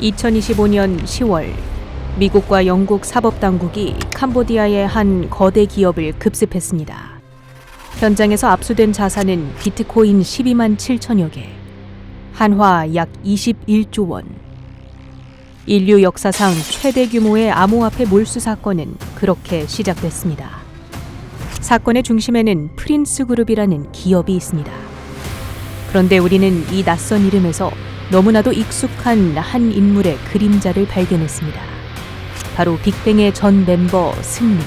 2025년 10월 미국과 영국 사법당국이 캄보디아의 한 거대 기업을 급습했습니다. 현장에서 압수된 자산은 비트코인 12만 7천여 개, 한화 약 21조 원. 인류 역사상 최대 규모의 암호화폐 몰수 사건은 그렇게 시작됐습니다. 사건의 중심에는 프린스 그룹이라는 기업이 있습니다. 그런데 우리는 이 낯선 이름에서 너무나도 익숙한 한 인물의 그림자를 발견했습니다. 바로 빅뱅의 전 멤버 승리.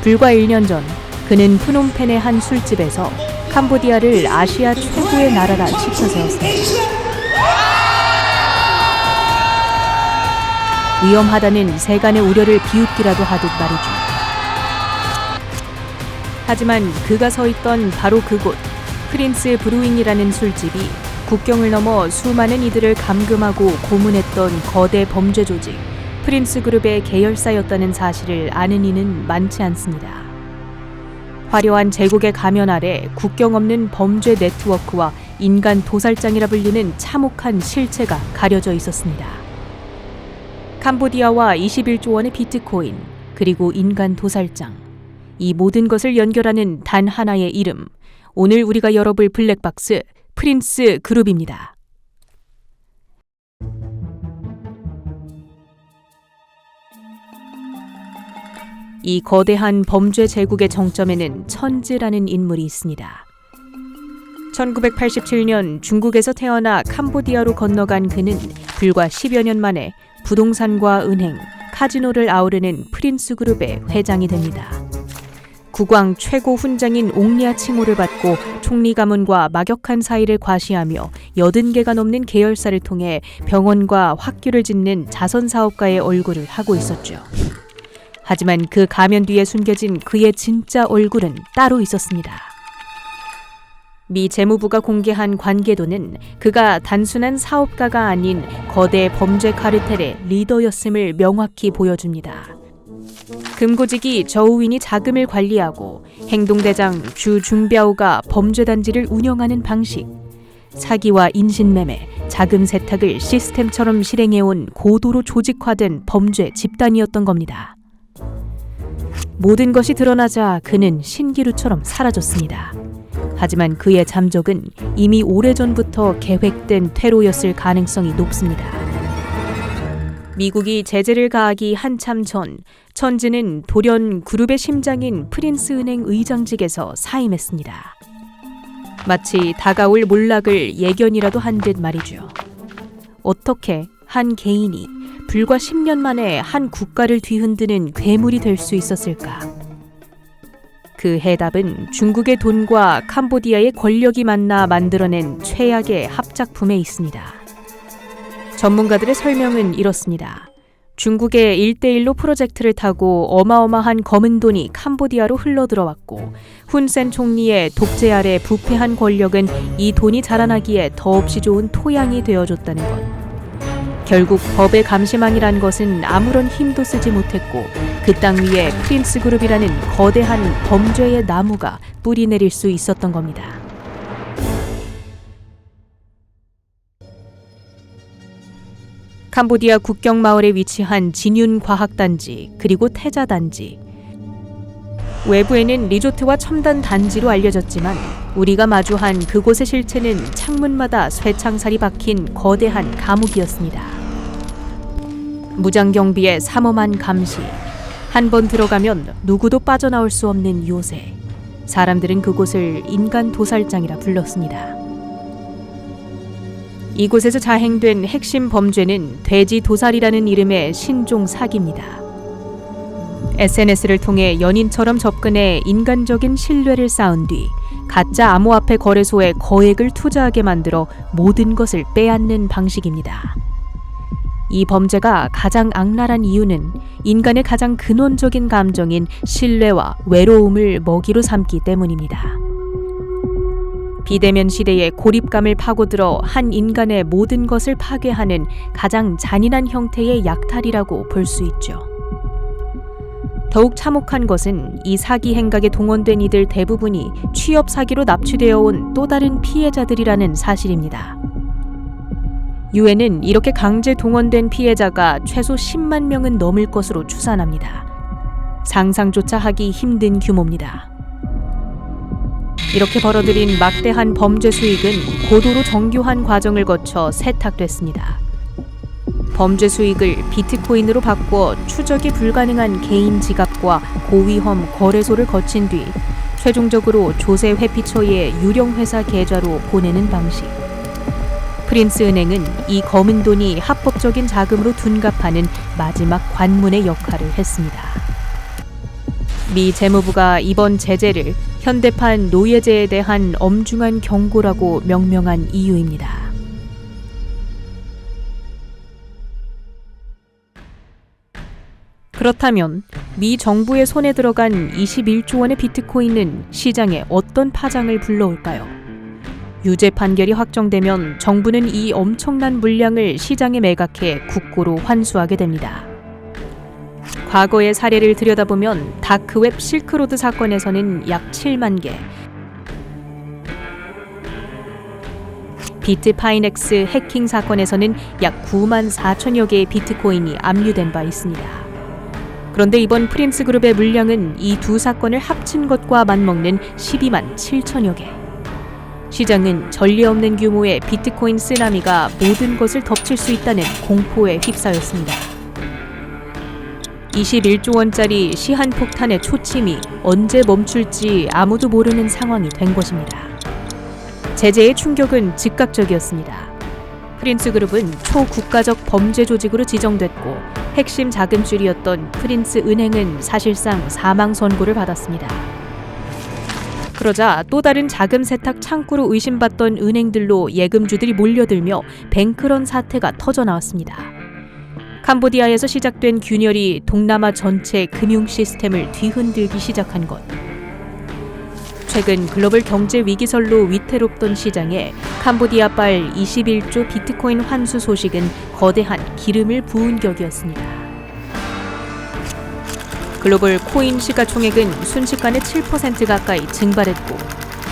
불과 1년 전 그는 프놈펜의 한 술집에서 캄보디아를 아시아 최고의 나라라 치켜세웠습니다. 위험하다는 세간의 우려를 비웃기라도 하듯 말이죠. 하지만 그가 서 있던 바로 그곳 프린스 브루잉이라는 술집이 국경을 넘어 수많은 이들을 감금하고 고문했던 거대 범죄 조직 프린스 그룹의 계열사였다는 사실을 아는 이는 많지 않습니다. 화려한 제국의 가면 아래 국경 없는 범죄 네트워크와 인간 도살장이라 불리는 참혹한 실체가 가려져 있었습니다. 캄보디아와 21조 원의 비트코인, 그리고 인간 도살장. 이 모든 것을 연결하는 단 하나의 이름. 오늘 우리가 열어볼 블랙박스 프린스 그룹입니다. 이 거대한 범죄 제국의 정점에는 천즈라는 인물이 있습니다. 1987년 중국에서 태어나 캄보디아로 건너간 그는 불과 10여 년 만에 부동산과 은행, 카지노를 아우르는 프린스 그룹의 회장이 됩니다. 국왕 최고 훈장인 옥리아 칭호를 받고 총리 가문과 막역한 사이를 과시하며 80개가 넘는 계열사를 통해 병원과 학교를 짓는 자선 사업가의 얼굴을 하고 있었죠. 하지만 그 가면 뒤에 숨겨진 그의 진짜 얼굴은 따로 있었습니다. 미 재무부가 공개한 관계도는 그가 단순한 사업가가 아닌 거대 범죄 카르텔의 리더였음을 명확히 보여줍니다. 금고직이 저우인이 자금을 관리하고 행동대장 주 중벼우가 범죄단지를 운영하는 방식, 사기와 인신매매, 자금 세탁을 시스템처럼 실행해온 고도로 조직화된 범죄 집단이었던 겁니다. 모든 것이 드러나자 그는 신기루처럼 사라졌습니다. 하지만 그의 잠적은 이미 오래전부터 계획된 퇴로였을 가능성이 높습니다. 미국이 제재를 가하기 한참 전 천지는 돌연 그룹의 심장인 프린스 은행 의장직에서 사임했습니다. 마치 다가올 몰락을 예견이라도 한 듯 말이죠. 어떻게 한 개인이 불과 10년 만에 한 국가를 뒤흔드는 괴물이 될 수 있었을까? 그 해답은 중국의 돈과 캄보디아의 권력이 만나 만들어낸 최악의 합작품에 있습니다. 전문가들의 설명은 이렇습니다. 중국의 1대1로 프로젝트를 타고 어마어마한 검은 돈이 캄보디아로 흘러들어왔고 훈센 총리의 독재 아래 부패한 권력은 이 돈이 자라나기에 더없이 좋은 토양이 되어줬다는 것. 결국 법의 감시망이란 것은 아무런 힘도 쓰지 못했고 그 땅 위에 프린스 그룹이라는 거대한 범죄의 나무가 뿌리 내릴 수 있었던 겁니다. 캄보디아 국경 마을에 위치한 진윤 과학단지 그리고 태자 단지 외부에는 리조트와 첨단 단지로 알려졌지만 우리가 마주한 그곳의 실체는 창문마다 쇠창살이 박힌 거대한 감옥이었습니다. 무장 경비의 삼엄한 감시, 한 번 들어가면 누구도 빠져나올 수 없는 요새. 사람들은 그곳을 인간 도살장이라 불렀습니다. 이곳에서 자행된 핵심 범죄는 돼지 도살이라는 이름의 신종 사기입니다. SNS를 통해 연인처럼 접근해 인간적인 신뢰를 쌓은 뒤 가짜 암호화폐 거래소에 거액을 투자하게 만들어 모든 것을 빼앗는 방식입니다. 이 범죄가 가장 악랄한 이유는 인간의 가장 근원적인 감정인 신뢰와 외로움을 먹이로 삼기 때문입니다. 비대면 시대의 고립감을 파고들어 한 인간의 모든 것을 파괴하는 가장 잔인한 형태의 약탈이라고 볼 수 있죠. 더욱 참혹한 것은 이 사기 행각에 동원된 이들 대부분이 취업 사기로 납치되어 온 또 다른 피해자들이라는 사실입니다. 유엔은 이렇게 강제 동원된 피해자가 최소 10만 명은 넘을 것으로 추산합니다. 상상조차 하기 힘든 규모입니다. 이렇게 벌어들인 막대한 범죄 수익은 고도로 정교한 과정을 거쳐 세탁됐습니다. 범죄 수익을 비트코인으로 바꿔 추적이 불가능한 개인 지갑과 고위험 거래소를 거친 뒤 최종적으로 조세 회피처의 유령 회사 계좌로 보내는 방식. 프린스 은행은 이 검은 돈이 합법적인 자금으로 둔갑하는 마지막 관문의 역할을 했습니다. 미 재무부가 이번 제재를 현대판 노예제에 대한 엄중한 경고라고 명명한 이유입니다. 그렇다면 미 정부의 손에 들어간 21조 원의 비트코인은 시장에 어떤 파장을 불러올까요? 유죄 판결이 확정되면 정부는 이 엄청난 물량을 시장에 매각해 국고로 환수하게 됩니다. 과거의 사례를 들여다보면 다크웹 실크로드 사건에서는 약 7만 개, 비트파이넥스 해킹 사건에서는 약 9만 4천여 개의 비트코인이 압류된 바 있습니다. 그런데 이번 프린스 그룹의 물량은 이 두 사건을 합친 것과 맞먹는 12만 7천여 개. 시장은 전례 없는 규모의 비트코인 쓰나미가 모든 것을 덮칠 수 있다는 공포에 휩싸였습니다. 21조 원짜리 시한폭탄의 초침이 언제 멈출지 아무도 모르는 상황이 된 것입니다. 제재의 충격은 즉각적이었습니다. 프린스 그룹은 초국가적 범죄 조직으로 지정됐고 핵심 자금줄이었던 프린스 은행은 사실상 사망 선고를 받았습니다. 그러자 또 다른 자금 세탁 창구로 의심받던 은행들로 예금주들이 몰려들며 뱅크런 사태가 터져 나왔습니다. 캄보디아에서 시작된 균열이 동남아 전체 금융 시스템을 뒤흔들기 시작한 것. 최근 글로벌 경제 위기설로 위태롭던 시장에 캄보디아발 21조 비트코인 환수 소식은 거대한 기름을 부은 격이었습니다. 글로벌 코인 시가총액은 순식간에 7% 가까이 증발했고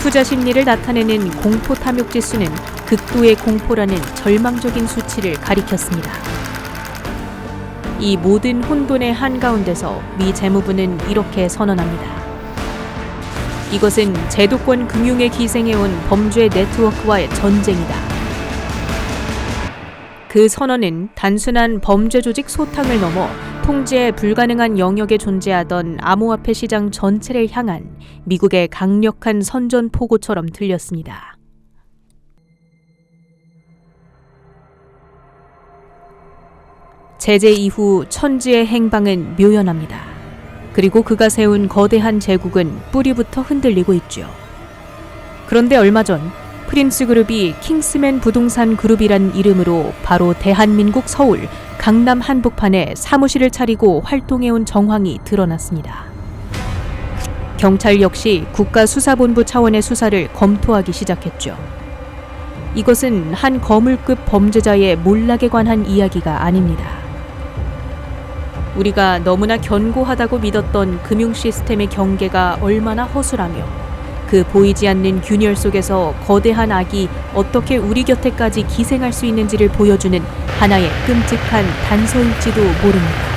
투자 심리를 나타내는 공포 탐욕 지수는 극도의 공포라는 절망적인 수치를 가리켰습니다. 이 모든 혼돈의 한가운데서 미 재무부는 이렇게 선언합니다. 이것은 제도권 금융에 기생해온 범죄 네트워크와의 전쟁이다. 그 선언은 단순한 범죄 조직 소탕을 넘어 통제 불가능한 영역에 존재하던 암호화폐 시장 전체를 향한 미국의 강력한 선전 포고처럼 들렸습니다. 제재 이후 천지의 행방은 묘연합니다. 그리고 그가 세운 거대한 제국은 뿌리부터 흔들리고 있죠. 그런데 얼마 전 프린스 그룹이 킹스맨 부동산 그룹이란 이름으로 바로 대한민국 서울 강남 한복판에 사무실을 차리고 활동해온 정황이 드러났습니다. 경찰 역시 국가수사본부 차원의 수사를 검토하기 시작했죠. 이것은 한 거물급 범죄자의 몰락에 관한 이야기가 아닙니다. 우리가 너무나 견고하다고 믿었던 금융 시스템의 경계가 얼마나 허술하며 그 보이지 않는 균열 속에서 거대한 악이 어떻게 우리 곁에까지 기생할 수 있는지를 보여주는 하나의 끔찍한 단서일지도 모릅니다.